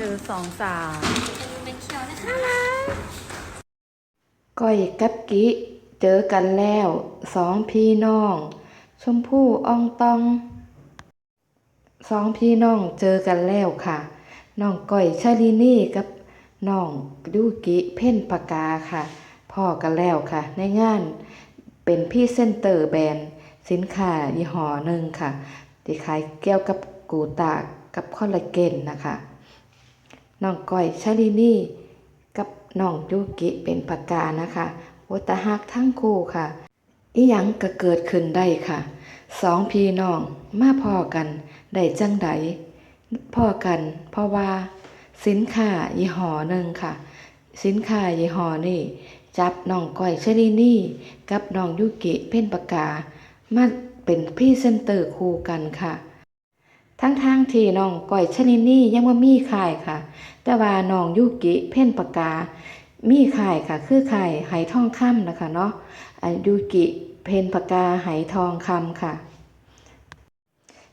เจอสองสาวเป็นเขียวนะคะก้อยกับกิเจอกันแล้วสองพี่น้อง ชมพู่อ่องตองสองพี่น้องเจอกันแล้วค่ะน้องก้อยชาลินี่กับน้องยูกิเพ่นปากาค่ะพ่อกันแล้วค่ะ ในงานเป็นพี่เซนเตอร์แบรนด์สินค้ายี่ห้อหนึ่งค่ะที่ขายเกี่ยวกับกูตากับคอลลาเจนนะคะ น้องก้อยชาลินี่กับน้องยูกิเป็นปากกานะคะโอตาฮักทั้งคู่ค่ะ อีหยังก็เกิดขึ้นได้ค่ะ สองพี่น้องมาพอกันได้จังใดพอกัน เพราะว่า สินค้ายี่ห้อหนึ่งค่ะ สินค้ายี่ห้อนี่จับน้องก้อยชอรีนี่กับน้องยูกิเพ่นปากกามาเป็นพี่เซนเตอร์คู่กันค่ะ ทั้งทางที่น้องก้อยชนินี่ยังว่ามีขายค่ะ แต่ว่าน้องยูกิเพ่นปากกา มีขายค่ะ คือขายไหทองคำนะคะเนาะยูกิเพ่นปากกาไหทองคำค่ะ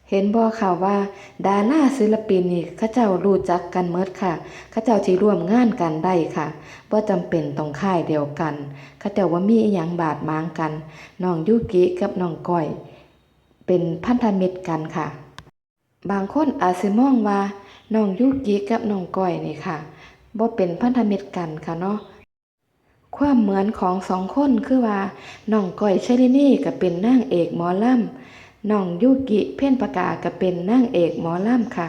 เห็นบ่ค่ะว่า ดาราศิลปินนี่เขาเจ้ารู้จักกันเมดค่ะเขาเจ้าที่ร่วมงานกันได้ค่ะบ่จำเป็นต้องค่ายเดียวกันเขาเจ้าว่ามีอีหยังบาดหมางกันน้องยูกิกับน้องก้อย เป็นพันธมิตรกันค่ะ บางคนอาจสิมองว่าน้องยูกิกับน้องก้อยนี่ค่ะบ่เป็นพันธมิตรกันค่ะเนาะความเหมือนของสองคนคือว่าน้องก้อยชลินี่ก็เป็นนางเอกหมอลำน้องยูกิเพ่นประกาก็เป็นนางเอกหมอลำค่ะ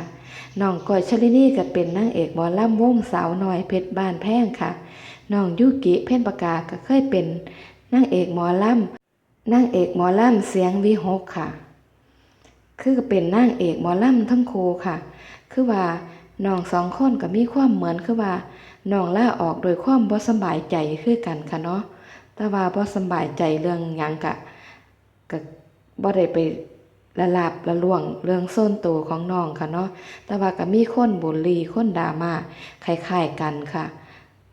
น้องก้อยชลินี่ก็เป็นนางเอกหมอลำวงสาวน้อยเพชรบ้านแพงค่ะน้องยูกิเพ่นประกาก็เคยเป็นนางเอกหมอลำนางเอกหมอลำเสียงวิหกค่ะ คือเป็นนางเอกหมอลำทั้งคู่ค่ะ คือว่าน้องสองคนก็มีความเหมือนคือว่าน้องล่าออกโดยความบ่สบายใจคือกันค่ะเนาะแต่ว่าบ่สบายใจเรื่องหยังกะก็บ่ได้ไปละลาบละล่วงเรื่องโซนตัวของน้องค่ะเนาะแต่ว่าก็มีคนบูลลีคนดามาคล้ายๆกันค่ะ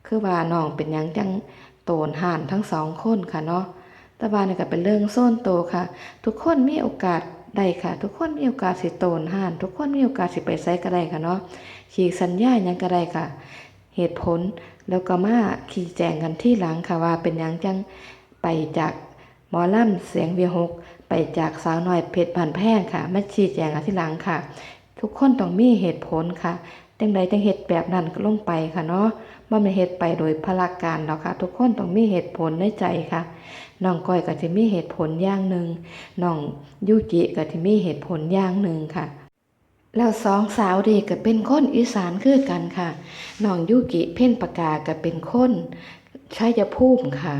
คือว่าน้องเป็นหยังจังโตนห่านทั้งสองคนค่ะเนาะแต่ว่านี่ก็เป็นเรื่องโซนโตวค่ะ ทุกคนมีโอกาส ได้ค่ะ ทุกคนมีโอกาสสิโตนห่าน ทุกคนมีโอกาสสิไปไสก็ได้ค่ะเนาะขีสัญญาอยังก็ได้ค่ะ เหตุผลแล้วก็มาขี่แจงกันที่หลังค่ะว่าเป็นยังจังไปจากหมอลำเสียงเวียหกไปจากสาวน้อยเพชรผ่านแพงค่ะมาชี้แจงกันที่หลังค่ะ ทุกคนต้องมีเหตุผลค่ะ จังใดจังเหตุแบบนั้นก็ลงไปค่ะเนาะบ่แม่นเหตุไปโดยพละการหรอกค่ะ ทุกคนต้องมีเหตุผลในใจค่ะน้องก้อยก็จะมีเหตุผลอย่างหนึ่งน้องยูกิก็จะมีเหตุผลอย่างหนึ่งค่ะ แล้วสองสาวเด็กก็เป็นคนอีสานคือกันค่ะน้องยูกิเพ่นปากกาก็เป็นคนชัยภูมิค่ะ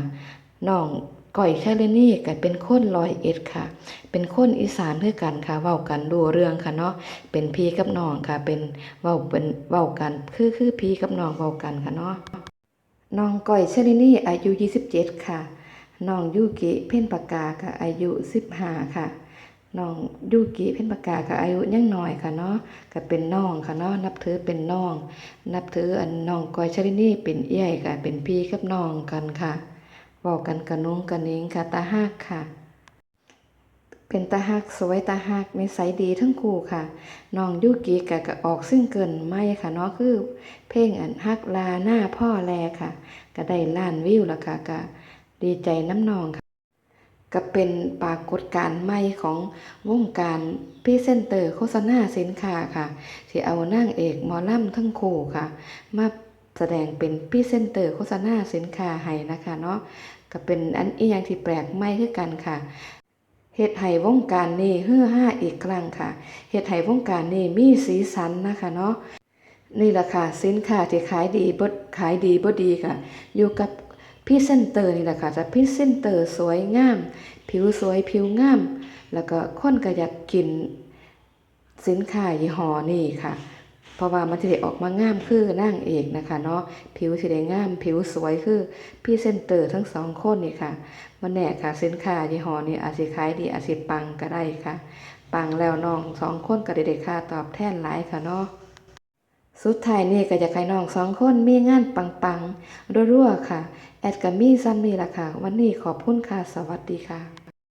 น้อง ก้อยชาเลนี่ก็เป็นคนร้อยเอ็ดค่ะ เป็นคนอีสานคือกันค่ะเว้ากันดูเรื่องค่ะเนาะเป็นพี่กับน้องค่ะ เป็นเว้าเป็นเว้ากันคือคือพี่กับน้องเว้ากันค่ะเนาะน้องก้อยชาลินี่อายุ 27 ค่ะน้องยูกิเพ่นปากกาค่ะอายุ 15 ค่ะน้องยูกิเพ่นปากกาค่ะอายุยังน้อยค่ะเนาะก็เป็นน้องค่ะเนาะนับถือเป็นน้อง นับถืออันน้องก้อยชลินี่เป็นเอี้ยค่ะเป็นพี่กับน้องกันค่ะ เว้ากันกระนุงกระนิงค่ะตาฮักค่ะ เป็นตาฮักสวยตาฮักนิสัยดีทั้งคู่ค่ะน้องยูกิกะก็ออกซึ่งเกินไม่ค่ะเนาะคือ เพลงอันฮักลาหน้าพ่อแลค่ะ ก็ได้ล้านวิวล้วค่ะก็ดีใจน้ำนองค่ะก็เป็นปรากฏการณ์ใหม่ของวงการพรีเซนเตอร์โฆษณาสินค้าค่ะ ที่เอานางเอกมอลล่ำทั้งคู่ค่ะ มา แสดงเป็นพรีเซนเตอร์โฆษณาสินค้าให้นะคะเนาะก็เป็นอันอีหยังที่แปลกใหม่คือกันค่ะเฮ็ดให้วงการนี้ฮือฮาอีกครั้งค่ะเฮ็ดให้วงการนี้มีสีสันนะคะเนาะนี่แหละค่ะสินค้าที่ขายดีบ่ขายดีบ่ดีค่ะ อยู่กับพรี่เซนเตอร์นี่แหละค่ะจะพรี่เซนเตอร์สวยงาม ผิวสวยผิวงาม แล้วก็คนก็อยากกิน สินค้ายี่ห้อนี่ค่ะ เพราะว่ามันสิได้ออกมางามคือนางเอกนะคะเนาะผิวสิได้งามผิวสวยคือพี่เซนเตอร์ทั้งสองคนนี่ค่ะมันแน่ค่ะสินค้ายี่ห้อนี้อาจสิขายดีอาจสิปังก็ได้ค่ะ ปังแล้วน้องสองคนก็ได้ได้ค่าตอบแทนหลายค่ะเนาะสุดท้ายนี่ก็อยากให้น้องสองคนมีงานปังๆรัวๆค่ะ แอดกับมี่ซ้ำนี่ล่ะค่ะ วันนี้ขอบคุณค่ะ สวัสดีค่ะ